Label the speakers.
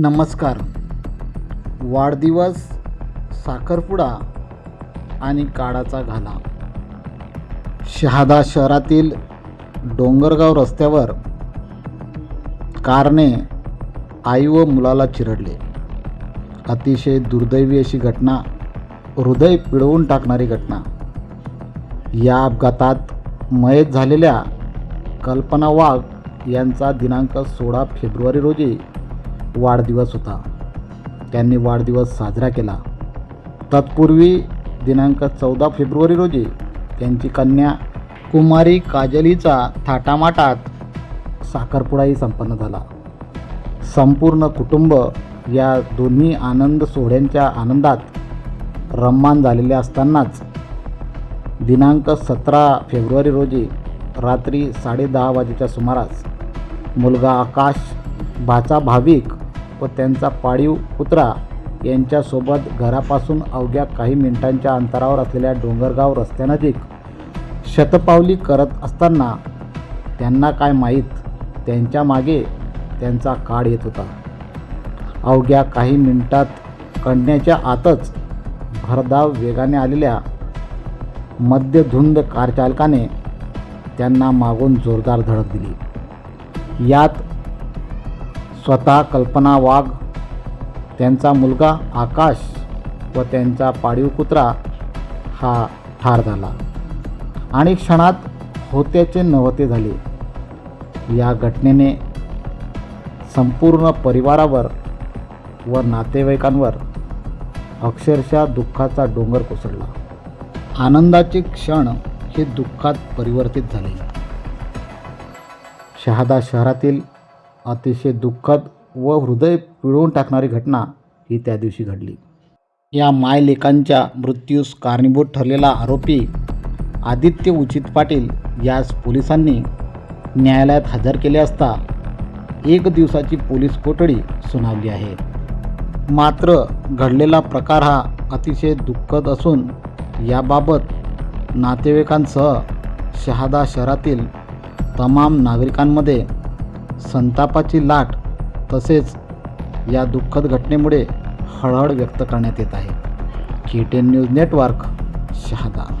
Speaker 1: नमस्कार. वाढदिवस साखरपुडा आणि काळाचा घाला. शहादा शहरातील डोंगरगाव रस्त्यावर कारने आई व मुलाला चिरडले. अतिशय दुर्दैवी अशी घटना हृदय पिळवून टाकणारी घटना. या अपघातात मयत झालेल्या कल्पना वाघ यांचा दिनांक सोळा फेब्रुवारी रोजी वाढदिवस होता. त्यांनी वाढदिवस साजरा केला. तत्पूर्वी दिनांक चौदा फेब्रुवारी रोजी त्यांची कन्या कुमारी काजलीचा थाटामाटात साखरपुडाही संपन्न झाला. संपूर्ण कुटुंब या दोन्ही आनंद सोहळ्यांच्या आनंदात रम्मान झालेले असतानाच दिनांक सतरा फेब्रुवारी रोजी रात्री साडेदहा वाजेच्या सुमारास मुलगा आकाश भाचा भाविक व त्यांचा पाळीव कुत्रा यांच्यासोबत घरापासून अवघ्या काही मिनिटांच्या अंतरावर असलेल्या डोंगरगाव रस्त्यानजीक शतपावली करत असताना त्यांना काय माहीत? त्यांच्या मागे त्यांचा काळ येत होता. अवघ्या काही मिनिटात कढण्याच्या आतच भरधाव वेगाने आलेल्या मध्यधुंद कार चालकाने त्यांना मागून जोरदार धडक दिली. यात स्वतः कल्पना वाघ त्यांचा मुलगा आकाश व त्यांचा पाळीव कुत्रा हा ठार झाला. आणि क्षणात होत्याचे नव्हते झाले. या घटनेने संपूर्ण परिवारावर व नातेवाईकांवर अक्षरशः दुःखाचा डोंगर कोसळला. आनंदाचे क्षण हे दुःखात परिवर्तित झाले. शहादा शहरातील अतिशय दुःखद व हृदय पिळवून टाकणारी घटना ही त्या दिवशी घडली. या मायलेकांच्या मृत्यूस कारणीभूत ठरलेला आरोपी आदित्य उचित पाटील यास पोलिसांनी न्यायालयात हजर केले असता एक दिवसाची पोलीस कोठडी सुनावली आहे. मात्र घडलेला प्रकार हा अतिशय दुःखद असून याबाबत नातेवाईकांसह शहादा शहरातील तमाम नागरिकांमध्ये संतापाची लाट तसेच या दुःखद घटनेमुळे हळहळ व्यक्त करण्यात येत आहे. K ten news network Shahada.